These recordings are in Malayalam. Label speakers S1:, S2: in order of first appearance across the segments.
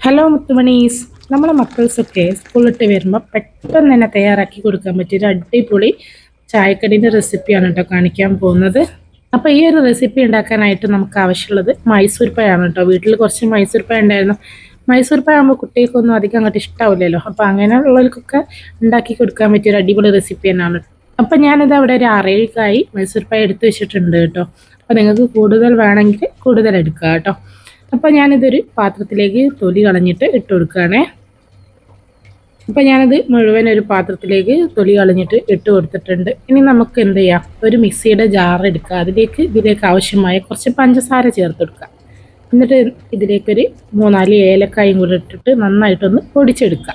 S1: ഹലോ മുത്തുമണീസ്. നമ്മളെ മക്കൾസൊക്കെ സ്കൂളിട്ട് വരുമ്പോൾ പെട്ടെന്ന് തന്നെ തയ്യാറാക്കി കൊടുക്കാൻ പറ്റിയൊരു അടിപൊളി ചായക്കടീന്റെ റെസിപ്പിയാണ് കേട്ടോ കാണിക്കാൻ പോകുന്നത്. അപ്പോൾ ഈ ഒരു റെസിപ്പി ഉണ്ടാക്കാനായിട്ട് നമുക്ക് ആവശ്യമുള്ളത് മൈസൂർ പഴമാണ് കേട്ടോ വീട്ടിൽ കുറച്ച് മൈസൂർ പഴം ഉണ്ടായിരുന്നു. മൈസൂർ പഴമാകുമ്പോൾ കുട്ടികൾക്കൊന്നും അധികം അങ്ങോട്ട് ഇഷ്ടാവില്ലല്ലോ. അപ്പോൾ അങ്ങനെയുള്ളവർക്കൊക്കെ ഉണ്ടാക്കി കൊടുക്കാൻ പറ്റിയൊരു അടിപൊളി റെസിപ്പി തന്നെയാണ് അപ്പം ഞാനിത് അവിടെ ഒരു അറേക്കായി മൈസൂർ പഴം എടുത്തു വെച്ചിട്ടുണ്ട് കേട്ടോ അപ്പോൾ നിങ്ങൾക്ക് കൂടുതൽ വേണമെങ്കിൽ കൂടുതൽ എടുക്കുക കേട്ടോ അപ്പോൾ ഞാനിതൊരു പാത്രത്തിലേക്ക് തൊലി കളഞ്ഞിട്ട് ഇട്ട് കൊടുക്കുകയാണേ. അപ്പോൾ ഞാനത് മുഴുവൻ ഒരു പാത്രത്തിലേക്ക് തൊലി കളഞ്ഞിട്ട് ഇട്ട് കൊടുത്തിട്ടുണ്ട്. ഇനി നമുക്ക് എന്ത് ചെയ്യാം? ഒരു മിക്സിയുടെ ജാർ എടുക്കുക. അതിലേക്ക് ഇതിലേക്ക് ആവശ്യമായ കുറച്ച് പഞ്ചസാര ചേർത്ത് കൊടുക്കുക. എന്നിട്ട് ഇതിലേക്കൊരു മൂന്നാൽ ഏലക്കായും കൂടി ഇട്ടിട്ട് നന്നായിട്ടൊന്ന് പൊടിച്ചെടുക്കുക.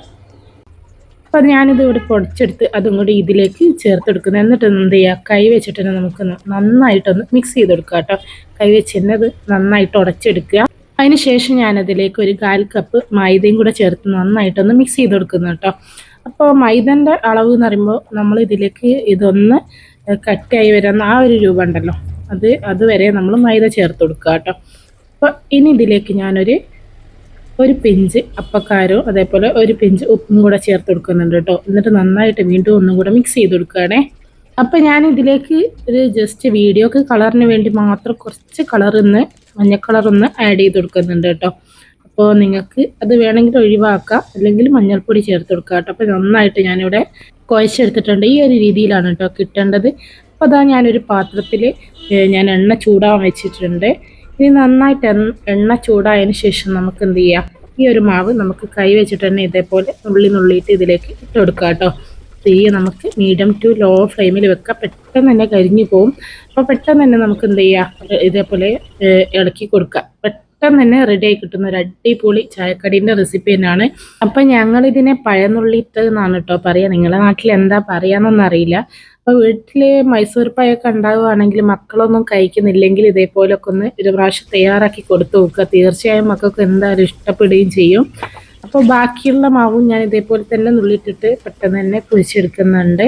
S1: അപ്പോൾ ഞാനിത് ഇവിടെ പൊടിച്ചെടുത്ത് അതും കൂടി ഇതിലേക്ക് ചേർത്തെടുക്കുന്നത് എന്നിട്ട് എന്ത് ചെയ്യുക കൈ വെച്ചിട്ട് തന്നെ നമുക്ക് നന്നായിട്ടൊന്ന് മിക്സ് ചെയ്തെടുക്കുക കേട്ടോ. കൈ വെച്ചിരുന്നത് നന്നായിട്ട് ഉടച്ചെടുക്കുക. അതിനുശേഷം ഞാനതിലേക്ക് ഒരു കാൽ കപ്പ് മൈദയും കൂടെ ചേർത്ത് നന്നായിട്ടൊന്ന് മിക്സ് ചെയ്ത് കൊടുക്കുന്നു കേട്ടോ. അപ്പോൾ മൈദന്റെ അളവ് എന്ന് പറയുമ്പോൾ നമ്മൾ ഇതിലേക്ക് ഇതൊന്ന് കട്ടായി വരുന്ന ആ ഒരു രൂപ ഉണ്ടല്ലോ. അത് അതുവരെ നമ്മൾ മൈദ ചേർത്ത് കൊടുക്കുക കേട്ടോ. അപ്പോൾ ഇനി ഇതിലേക്ക് ഞാനൊരു ഒരു പിഞ്ച് അപ്പക്കാരോ അതേപോലെ ഒരു പിഞ്ച് ഉപ്പും കൂടെ ചേർത്ത് കൊടുക്കുന്നുണ്ട് കേട്ടോ. എന്നിട്ട് നന്നായിട്ട് വീണ്ടും ഒന്നും കൂടെ മിക്സ് ചെയ്ത് കൊടുക്കുകയാണേ. അപ്പോൾ ഞാൻ ഇതിലേക്ക് ഒരു ജസ്റ്റ് വീഡിയോക്ക് കളറിന് വേണ്ടി മാത്രം കുറച്ച് കളർ ഇന്ന് മഞ്ഞ കളർ ഒന്ന് ആഡ് ചെയ്ത് കൊടുക്കുന്നുണ്ട് കേട്ടോ. അപ്പോൾ നിങ്ങൾക്ക് അത് വേണമെങ്കിൽ ഒഴിവാക്കാം. അല്ലെങ്കിൽ മഞ്ഞൾപ്പൊടി ചേർത്ത് കൊടുക്കുക കേട്ടോ. അപ്പോൾ നന്നായിട്ട് ഞാനിവിടെ കുഴച്ചെടുത്തിട്ടുണ്ട്. ഈ ഒരു രീതിയിലാണ് കേട്ടോ കിട്ടേണ്ടത്. അപ്പോൾ അതാ ഞാനൊരു പാത്രത്തിൽ ഞാൻ എണ്ണ ചൂടാൻ വെച്ചിട്ടുണ്ട്. ഇനി നന്നായിട്ട് എണ്ണ ചൂടായതിന് ശേഷം നമുക്ക് എന്ത് ചെയ്യാം? ഈ ഒരു മാവ് നമുക്ക് കൈ വെച്ചിട്ട് തന്നെ ഇതേപോലെ നുള്ളി നുള്ളിയിട്ട് ഇതിലേക്ക് ഇട്ട് കൊടുക്കാം കേട്ടോ. തീ നമുക്ക് മീഡിയം ടു ലോ ഫ്ലെയിമിൽ വെക്കാം. പെട്ടെന്ന് തന്നെ കരിഞ്ഞു പോകും അപ്പോൾ പെട്ടെന്ന് തന്നെ നമുക്ക് എന്ത് ചെയ്യാം? ഇതേപോലെ ഇളക്കി കൊടുക്കാം. പെട്ടെന്ന് തന്നെ റെഡി ആയി കിട്ടുന്ന ഒരു അടിപൊളി ചായക്കടീന്റെ റെസിപ്പി തന്നെയാണ്. അപ്പം ഞങ്ങളിതിനെ പഴനുള്ളിട്ട് എന്നാണ് കേട്ടോ പറയുക നിങ്ങളുടെ നാട്ടിൽ എന്താ പറയാന്നൊന്നും അറിയില്ല. അപ്പോൾ വീട്ടിൽ മൈസൂർ പായൊക്കെ ഉണ്ടാവുകയാണെങ്കിൽ മക്കളൊന്നും കഴിക്കുന്നില്ലെങ്കിൽ ഇതേപോലൊക്കെ ഒന്ന് ഒരു പ്രാവശ്യം തയ്യാറാക്കി കൊടുത്തു നോക്കുക. തീർച്ചയായും മക്കൾക്ക് എന്തായാലും ഇഷ്ടപ്പെടുകയും ചെയ്യും. അപ്പോൾ ബാക്കിയുള്ള മാവും ഞാൻ ഇതേപോലെ തന്നെ നുള്ളിട്ടിട്ട് പെട്ടെന്ന് തന്നെ കുഴിച്ചെടുക്കുന്നുണ്ട്.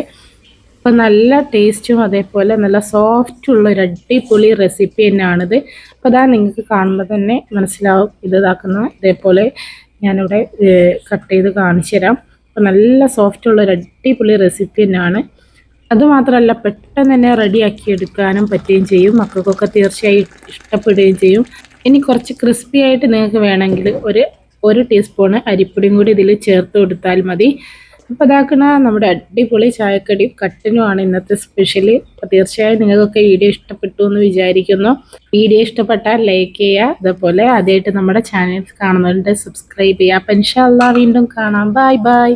S1: അപ്പോൾ നല്ല ടേസ്റ്റും അതേപോലെ നല്ല സോഫ്റ്റ് ഉള്ള ഒരു അടിപൊളി റെസിപ്പി തന്നെയാണിത്. അപ്പോൾ അതാ നിങ്ങൾക്ക് കാണുമ്പോൾ തന്നെ മനസ്സിലാവും. ഇത് ഇതാക്കുന്ന ഇതേപോലെ ഞാനിവിടെ കട്ട് ചെയ്ത് കാണിച്ചു തരാം. അപ്പോൾ നല്ല സോഫ്റ്റ് ഉള്ള ഒരു അടിപൊളി റെസിപ്പി തന്നെയാണ്. അതുമാത്രമല്ല പെട്ടെന്ന് തന്നെ റെഡിയാക്കി എടുക്കാനും പറ്റുകയും ചെയ്യും. മക്കൾക്കൊക്കെ തീർച്ചയായും ഇഷ്ടപ്പെടുകയും ചെയ്യും. ഇനി കുറച്ച് ക്രിസ്പി ആയിട്ട് നിങ്ങൾക്ക് വേണമെങ്കിൽ ഒരു ഒരു ടീസ്പൂണ് അരിപ്പൊടിയും കൂടി ഇതിൽ ചേർത്ത് കൊടുത്താൽ മതി. അപ്പോൾ അതാക്കണ നമ്മുടെ അടിപൊളി ചായക്കടി കട്ടനുമാണ് ഇന്നത്തെ സ്പെഷ്യൽ അപ്പോൾ തീർച്ചയായും നിങ്ങൾക്കൊക്കെ വീഡിയോ ഇഷ്ടപ്പെട്ടു എന്ന് വിചാരിക്കുന്നു. വീഡിയോ ഇഷ്ടപ്പെട്ടാൽ ലൈക്ക് ചെയ്യുക. അതുപോലെ ആദ്യമായിട്ട് നമ്മുടെ ചാനൽസ് കാണുന്നവരുടെ സബ്സ്ക്രൈബ് ചെയ്യുക. അപ്പം ഇൻഷാല്ല വീണ്ടും കാണാം. Bye bye